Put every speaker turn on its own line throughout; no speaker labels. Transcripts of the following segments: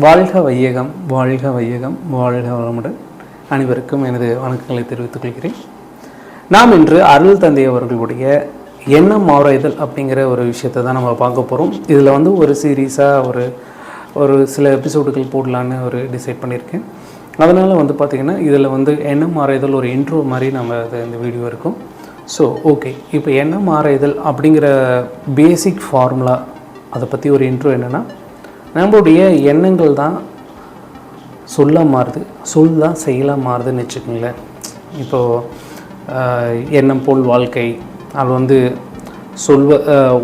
வாழ்க வையகம் வாழ்க வையகம் வாழ்க வளமுடன் அனைவருக்கும் எனது வணக்கங்களை தெரிவித்துக் கொள்கிறேன். நாம் இன்று அருள் தந்தை அவர்களுடைய எண்ணம் மாறுதல் அப்படிங்கிற ஒரு விஷயத்தை தான் நம்ம பார்க்க போகிறோம் இதில் வந்து ஒரு சீரீஸாக ஒரு ஒரு சில எபிசோடுகள் போடலான்னு ஒரு டிசைட் பண்ணியிருக்கேன். அதனால் வந்து பார்த்திங்கன்னா இதில் வந்து எண்ணம் மாறுதல் ஒரு இன்ட்ரோ மாதிரி நம்ம அது இந்த வீடியோ இருக்கும். ஸோ ஓகே இப்போ எண்ணம் மாறுதல் அப்படிங்கிற பேசிக் ஃபார்முலா அதை பற்றி ஒரு இன்ட்ரோ என்னென்னா நம்மளுடைய எண்ணங்கள் தான் சொல்ல மாறுது சொல் தான் செயலாக மாறுதுன்னு வச்சுக்கோங்களேன். இப்போது எண்ணம் போல் வாழ்க்கை அது வந்து சொல்வ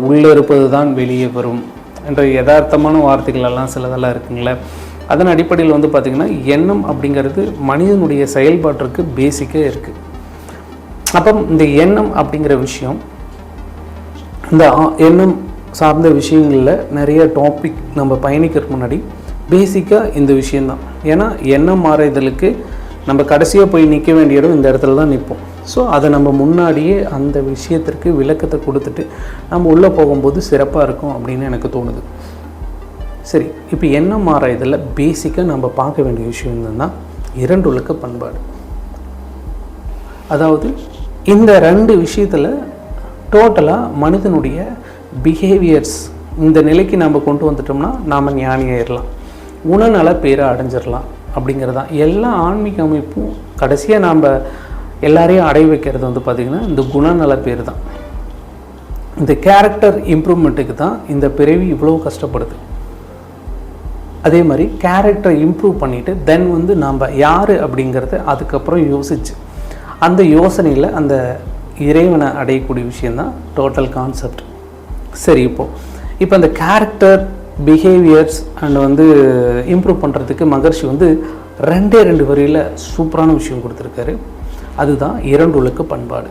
உள்ளே இருப்பது தான் வெளியே வரும் என்ற யதார்த்தமான வார்த்தைகள் எல்லாம் சிலதெல்லாம் இருக்குங்களே. அதன் அடிப்படையில் வந்து பார்த்திங்கன்னா எண்ணம் அப்படிங்கிறது மனிதனுடைய செயல்பாட்டிற்கு பேசிக்காக இருக்குது அப்போ இந்த எண்ணம் அப்படிங்கிற விஷயம் இந்த ஆ- எண்ணம் சார்ந்த விஷயங்களில் நிறைய டாபிக் நம்ம பயணிக்கிறதுக்கு முன்னாடி பேசிக்காக இந்த விஷயந்தான் ஏன்னா எண்ணம் மாறுதலுக்கு நம்ம கடைசியாக போய் நிற்க வேண்டிய இடம் இந்த இடத்துல தான் நிற்போம் ஸோ அதை நம்ம முன்னாடியே அந்த விஷயத்திற்கு விளக்கத்தை கொடுத்துட்டு நம்ம உள்ளே போகும்போது சிறப்பாக இருக்கும் அப்படின்னு எனக்கு தோணுது. சரி இப்போ எண்ணம் மாறாயதில் பேசிக்காக நம்ம பார்க்க வேண்டிய விஷயம் என்னன்னா இரண்டுலக்க பண்பாடு. அதாவது இந்த ரெண்டு விஷயத்தில் டோட்டலாக மனிதனுடைய பிஹேவியர்ஸ் இந்த நிலைக்கு நம்ம கொண்டு வந்துட்டோம்னா நாம் ஞானியாயிடலாம் குணநல பேரை அடைஞ்சிடலாம் அப்படிங்கிறதான். எல்லா ஆன்மீக அமைப்பும் கடைசியாக நாம் எல்லாரையும் அடைய வைக்கிறது வந்து பார்த்திங்கன்னா இந்த குணநல பேர் தான். இந்த கேரக்டர் இம்ப்ரூவ்மெண்ட்டுக்கு தான் இந்த பிறவி இவ்வளோ கஷ்டப்படுது. அதே மாதிரி கேரக்டரை இம்ப்ரூவ் பண்ணிவிட்டு தென் வந்து நாம் யார் அப்படிங்கிறத அதுக்கப்புறம் யோசிச்சு அந்த யோசனையில் அந்த இறைவனை அடையக்கூடிய விஷயந்தான் டோட்டல் கான்செப்ட் சரி இப்போது இப்போ அந்த கேரக்டர் பிஹேவியர்ஸ் அண்ட் வந்து இம்ப்ரூவ் பண்ணுறதுக்கு மகர்ஷி வந்து ரெண்டே ரெண்டு வரியில் சூப்பரான விஷயம் கொடுத்துருக்காரு. அதுதான் இரண்டுலக்கு பண்பாடு.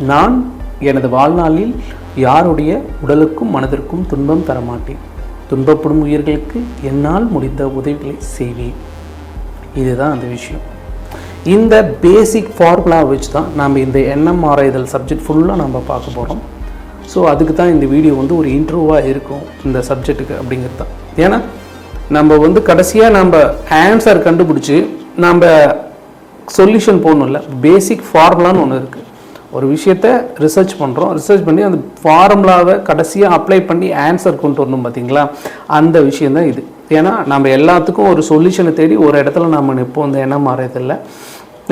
நான் எனது வாழ்நாளில் யாருடைய உடலுக்கும் மனதிற்கும் துன்பம் தரமாட்டேன். துன்பப்படும் உயிர்களுக்கு என்னால் முடிந்த உதவிகளை செய்வேன். இதுதான் அந்த விஷயம். இந்த பேசிக் ஃபார்முலா வச்சு தான் நாம் இந்த எண்ணம் ஆராய்தல் சப்ஜெக்ட் ஃபுல்லாக நம்ம பார்க்க போகிறோம் ஸோ அதுக்கு தான் இந்த வீடியோ வந்து ஒரு இன்ட்ரோவாக இருக்கும் இந்த சப்ஜெக்ட்டுக்கு அப்படிங்கிறது தான். ஏன்னா நம்ம வந்து கடைசியாக நம்ம ஆன்சர் கண்டுபிடிச்சி நம்ம சொல்யூஷன் போகணும்ல பேசிக் ஃபார்முலான்னு ஒன்று இருக்குது ஒரு விஷயத்த ரிசர்ச் பண்ணுறோம் ரிசர்ச் பண்ணி அந்த ஃபார்முலாவை கடைசியாக அப்ளை பண்ணி ஆன்சர் கொண்டு வரணும் பார்த்தீங்களா அந்த விஷயந்தான் இது. ஏன்னா நம்ம எல்லாத்துக்கும் ஒரு சொல்யூஷனை தேடி ஒரு இடத்துல நம்ம நிற்போம் இந்த எண்ணம் மாறதில்லை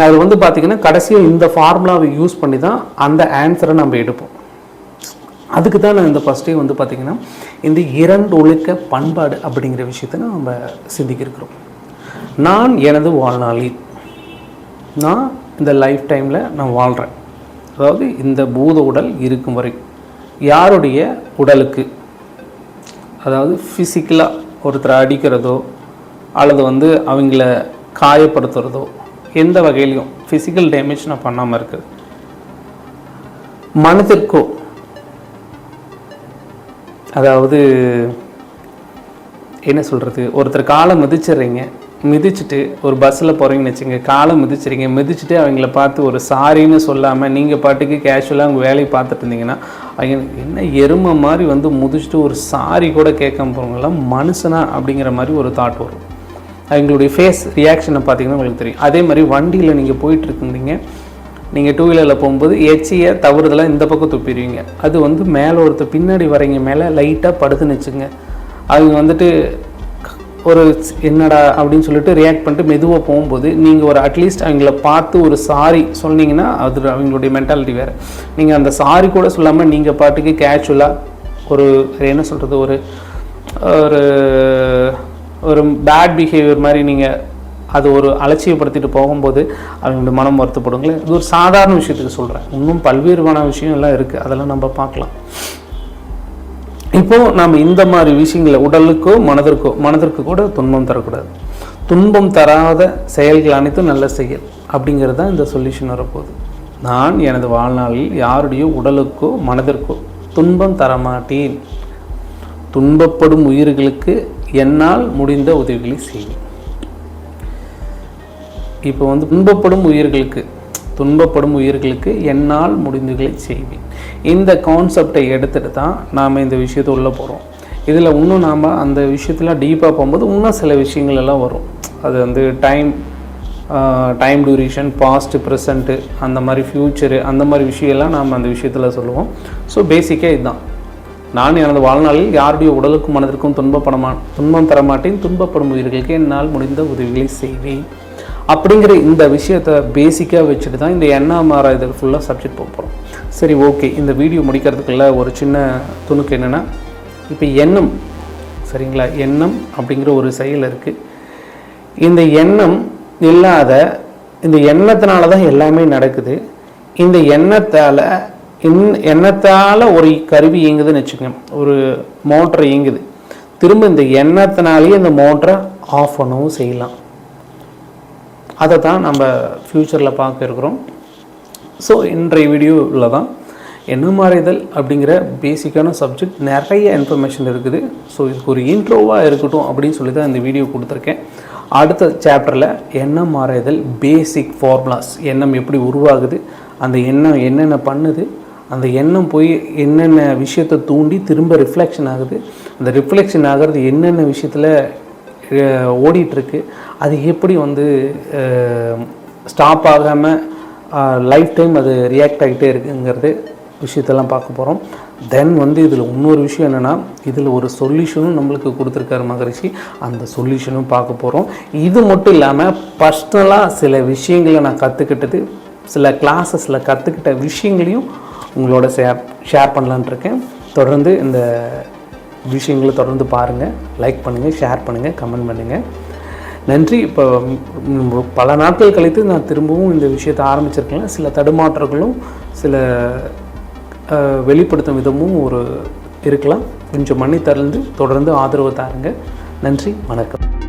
அது வந்து பார்த்திங்கன்னா கடைசியாக இந்த ஃபார்முலாவை யூஸ் பண்ணி தான் அந்த ஆன்சரை நம்ம எடுப்போம். அதுக்கு தான் நான் இந்த ஃபஸ்ட்டே வந்து பார்த்திங்கன்னா இந்த இரண்டு ஒழுக்க பண்பாடு அப்படிங்கிற விஷயத்த நம்ம சிந்திக்கிருக்கிறோம். நான் எனது வாழ்நாளில் நான் இந்த லைஃப் டைமில் நான் வாழ்கிறேன் அதாவது இந்த பூத உடல் இருக்கும் வரை யாருடைய உடலுக்கு அதாவது ஃபிசிக்கலாக ஒருத்தரை அடிக்கிறதோ அல்லது வந்து அவங்கள காயப்படுத்துறதோ எந்த வகையிலையும் ஃபிசிக்கல் டேமேஜ் நான் பண்ணாமல் இருக்குது மனதிற்கோ அதாவது என்ன சொல்கிறது ஒருத்தர் காலை மிதிச்சிடுறீங்க மிதிச்சுட்டு ஒரு பஸ்ஸில் போகிறீங்கன்னு வச்சுங்க காலை மிதிச்சிடுறீங்க மிதிச்சுட்டு அவங்கள பார்த்து ஒரு சாரின்னு சொல்லாமல் நீங்கள் பாட்டுக்கு கேஷுவலாக அவங்க வேலையை பார்த்துட்டு இருந்தீங்கன்னா அவங்க என்ன எருமை மாதிரி வந்து முதிச்சுட்டு ஒரு சாரி கூட கேட்காம போகிறவங்களாம் மனுஷனா அப்படிங்கிற மாதிரி ஒரு தாட் வரும். அவங்களுடைய ஃபேஸ் ரியாக்ஷனை பார்த்தீங்கன்னா உங்களுக்கு தெரியும். அதே மாதிரி வண்டியில் நீங்கள் போயிட்டு இருந்தீங்க நீங்கள் டூ வீலரில் போகும்போது எச்சியை தவறுதலாக இந்த பக்கம் துப்பிடுவீங்க. அது வந்து மேலே ஒருத்தர் பின்னாடி வரீங்க மேலே லைட்டாக படுத்துன்னு வச்சுங்க. அவங்க வந்துட்டு ஒரு என்னடா அப்படின்னு சொல்லிட்டு ரியாக்ட் பண்ணிட்டு மெதுவாக போகும்போது நீங்கள் ஒரு அட்லீஸ்ட் அவங்கள பார்த்து ஒரு சாரி சொன்னீங்கன்னா அது அவங்களுடைய மென்டாலிட்டி வேறு. நீங்கள் அந்த சாரி கூட சொல்லாமல் நீங்கள் பாட்டுக்கு கேஷுவலாக ஒரு என்ன சொல்கிறது ஒரு ஒரு ஒரு பேட் பிஹேவியர் மாதிரி நீங்கள் அது ஒரு அலட்சியப்படுத்திட்டு போகும்போது அவங்களுடைய மனம் வருத்தப்படுங்களேன் இது ஒரு சாதாரண விஷயத்துக்கு சொல்கிறேன் இன்னும் பல்வேறுமான விஷயம் எல்லாம் இருக்குது அதெல்லாம் நம்ம பார்க்கலாம். இப்போது நம்ம இந்த மாதிரி விஷயங்களை உடலுக்கோ மனதிற்கோ மனதிற்கு கூட துன்பம் தரக்கூடாது. துன்பம் தராத செயல்கள் அனைத்தும் நல்ல செயல் அப்படிங்கிறது தான் இந்த சொல்யூஷன் வரப்போகுது. நான் எனது வாழ்நாளில் யாருடைய உடலுக்கோ மனதிற்கோ துன்பம் தரமாட்டேன். துன்பப்படும் உயிர்களுக்கு என்னால் முடிந்த உதவிகளை செய்வேன். இப்போ வந்து துன்பப்படும் உயிர்களுக்கு துன்பப்படும் உயிர்களுக்கு என்னால் முடிந்துகளை செய்வேன். இந்த கான்செப்டை எடுத்துகிட்டு தான் நாம் இந்த விஷயத்தை உள்ளே போகிறோம் இதில் இன்னும் நாம் அந்த விஷயத்தில் டீப்பாக போகும்போது இன்னும் சில விஷயங்கள் எல்லாம் வரும். அது வந்து time time duration past present அந்த மாதிரி ஃப்யூச்சரு அந்த மாதிரி விஷயம்லாம் நாம் அந்த விஷயத்தில் சொல்லுவோம். ஸோ பேசிக்காக இதுதான். நான் எனது வாழ்நாளில் யாருடைய உடலுக்கும் மனதிற்கும் துன்பப்படமா துன்பம் தரமாட்டேன். துன்பப்படும் உயிர்களுக்கு என்னால் முடிந்த உதவிகளை செய்வேன். அப்படிங்கிற இந்த விஷயத்தை பேசிக்காக வச்சுட்டு தான் இந்த என்ஆர்ஆர் இதுக்கு ஃபுல்லாக சப்ஜெக்ட் போக போகிறோம் சரி ஓகே இந்த வீடியோ முடிக்கிறதுக்குள்ள ஒரு சின்ன துணுக்கு என்னென்னா இப்போ எண்ணம். சரிங்களா? எண்ணம் அப்படிங்கிற ஒரு செயல் இருக்குது இந்த எண்ணம் இல்லாத இந்த எண்ணத்தினால தான் எல்லாமே நடக்குது. இந்த எண்ணத்தால் இன் எண்ணத்தால் ஒரு கருவி இயங்குதுன்னு வச்சுக்கோங்க. ஒரு மோட்டர் இயங்குது. திரும்ப இந்த எண்ணத்தினாலேயே இந்த மோட்டரை ஆஃப் பண்ணவும் செய்யலாம். அதை தான் நம்ம ஃப்யூச்சரில் பார்க்க இருக்கிறோம். ஸோ இன்றைய வீடியோவில் தான் என்ன மாறிதல் அப்படிங்கிற பேசிக்கான சப்ஜெக்ட் நிறைய இன்ஃபர்மேஷன் இருக்குது. ஸோ இதுக்கு ஒரு இன்ட்ரோவாக இருக்கட்டும் அப்படின்னு சொல்லி தான் இந்த வீடியோ கொடுத்துருக்கேன். அடுத்த சாப்டரில் எண்ணம் மாறுதல் பேசிக் ஃபார்முலாஸ் எண்ணம் எப்படி உருவாகுது அந்த எண்ணம் என்னென்ன பண்ணுது அந்த எண்ணம் போய் என்னென்ன விஷயத்தை தூண்டி திரும்ப ரிஃப்ளெக்ஷன் ஆகுது அந்த ரிஃப்ளெக்ஷன் ஆகிறது என்னென்ன விஷயத்தில் ஓடிட்டுருக்கு. அது எப்படி வந்து ஸ்டாப் ஆகாமல் லைஃப் டைம் அது ரியாக்ட் ஆகிட்டே இருக்குங்கிறது விஷயத்தெல்லாம் பார்க்க போகிறோம் தென் வந்து இதில் இன்னொரு விஷயம் என்னென்னா இதில் ஒரு சொல்யூஷனும் நம்மளுக்கு கொடுத்துருக்காரு மகரிஷி. அந்த சொல்யூஷனும் பார்க்க போகிறோம் இது மட்டும் இல்லாமல் பர்சனலாக சில விஷயங்களை நான் கற்றுக்கிட்டது சில கிளாஸஸில் கற்றுக்கிட்ட விஷயங்களையும் உங்களோட ஷேர் ஷேர் பண்ணலான் இருக்கேன். தொடர்ந்து இந்த விஷயங்களை தொடர்ந்து பாருங்கள் லைக் பண்ணுங்கள் ஷேர் பண்ணுங்கள் கமெண்ட் பண்ணுங்கள் நன்றி. இப்போ பல நாட்கள் கழித்து நான் திரும்பவும் இந்த விஷயத்தை ஆரம்பிச்சிருக்கேன். சில தடுமாற்றங்களும் சில வெளிப்படுத்தும் விதமும் ஒரு இருக்கலாம். கொஞ்சம் மன்னி தருந்து தொடர்ந்து ஆதரவு தாருங்க. நன்றி. வணக்கம்.